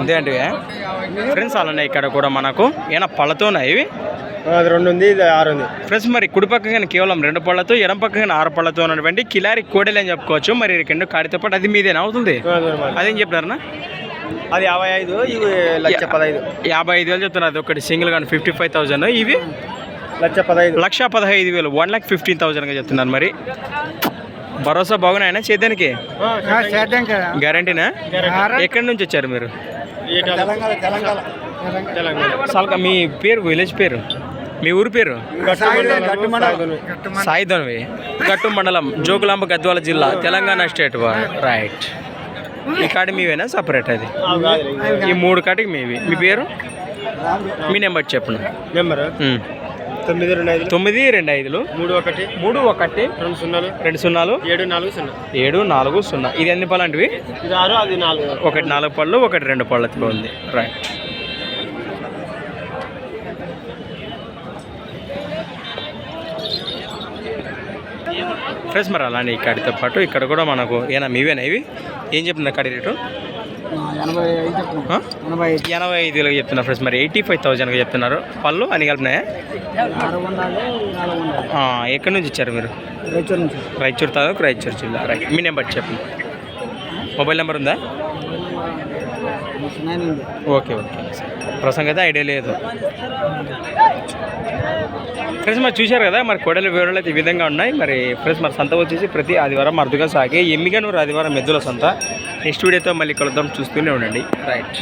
అంతే అంటే ఫ్రెండ్స్ అలానే ఇక్కడ కూడా మనకు. ఏమైనా పళ్ళతోనా ఇవి? అది రెండు ఉంది ఇది ఆరు ఉంది. ఫ్రెండ్స్ మరి కుడి పక్కన కేవలం రెండు పళ్ళతో ఎడం పక్కన ఆరు పళ్ళతో ఉన్నటువంటి కిలారి కోడెలు అని చెప్పుకోవచ్చు. మరి రెండు కాడితో పాటు అది మీదేనా? అవుతుంది. అదేం చెప్తారన్నా అది యాభై ఐదు ఇవి లక్ష పదహైదు. యాభై ఐదు వేలు చెప్తున్నారు. అది ఒకటి సింగిల్ కానీ ఫిఫ్టీ ఫైవ్ థౌసండ్ ఇవి? లక్ష పదహైదు. లక్ష పదహైదు వేలు వన్ లాక్ ఫిఫ్టీన్ థౌసండ్గా చెప్తున్నారు మరి. భరోసా బాగున్నాయనా చేద్దానికి? గ్యారంటీనా? ఎక్కడి నుంచి వచ్చారు మీరు? తెలంగాణ తెలంగాణ. తెలంగాణ. సాల్కా మీ పేరు విలేజ్ పేరు? మీ ఊరి పేరు? సాయిధన్వి గట్టు మండలం జోగులాంబ గద్వాల జిల్లా తెలంగాణ స్టేట్ రైట్. ఈ కాడి మీవేనా సపరేట్ అది? ఈ మూడు కాటికి మీవి. మీ పేరు? మీ నెంబర్ చెప్పను నెంబర్. తొమ్మిది రెండు ఐదు తొమ్మిది రెండు ఐదులు. మూడు ఒకటి? మూడు ఒకటి. రెండు సున్నాలు? రెండు సున్నాలు. ఏడు నాలుగు సున్నా? ఏడు నాలుగు సున్నా. ఇది ఎన్ని పళ్ళు అంటివి ఇది ఆరు అది నాలుగు. ఒకటి నాలుగు పళ్ళు ఒకటి రెండు పళ్ళతో ఉంది. రైట్ ఫ్రెండ్స్ మరి అలానే ఈ కడితో పాటు? ఇక్కడ కూడా మనకు ఏనా మీవేనా ఇవి? ఏం చెప్తున్నారు కడి రేటు? ఎనభై ఐదు వేలకు చెప్తున్నారు ఫ్రెండ్స్. మరి ఎయిటీ ఫైవ్ థౌజండ్గా చెప్తున్నారు. పళ్ళు అని కలిపినాయా? ఎక్కడి నుంచి ఇచ్చారు మీరు? రాయచూరు తాలూకు రాయచూరు జిల్లా. రైట్ మీ నెంబర్ చెప్పండి. మొబైల్ నెంబర్ ఉంది? Okay okay. ప్రసంగం అయితే ఐడియా లేదు. ఫ్రెండ్స్ మరి చూశారు కదా మరి కోడల వివరాలు అయితే ఈ విధంగా ఉన్నాయి. మరి ఫ్రెండ్స్ మరి సంత వచ్చేసి ప్రతి ఆదివారం అరుదుగా సాగే ఎమ్మిగా నువ్వు ఆదివారం మెద్దుల సంత. నెక్స్ట్ వీడియోతో మళ్ళీ కలుద్దాం. చూస్తూనే ఉండండి. రైట్.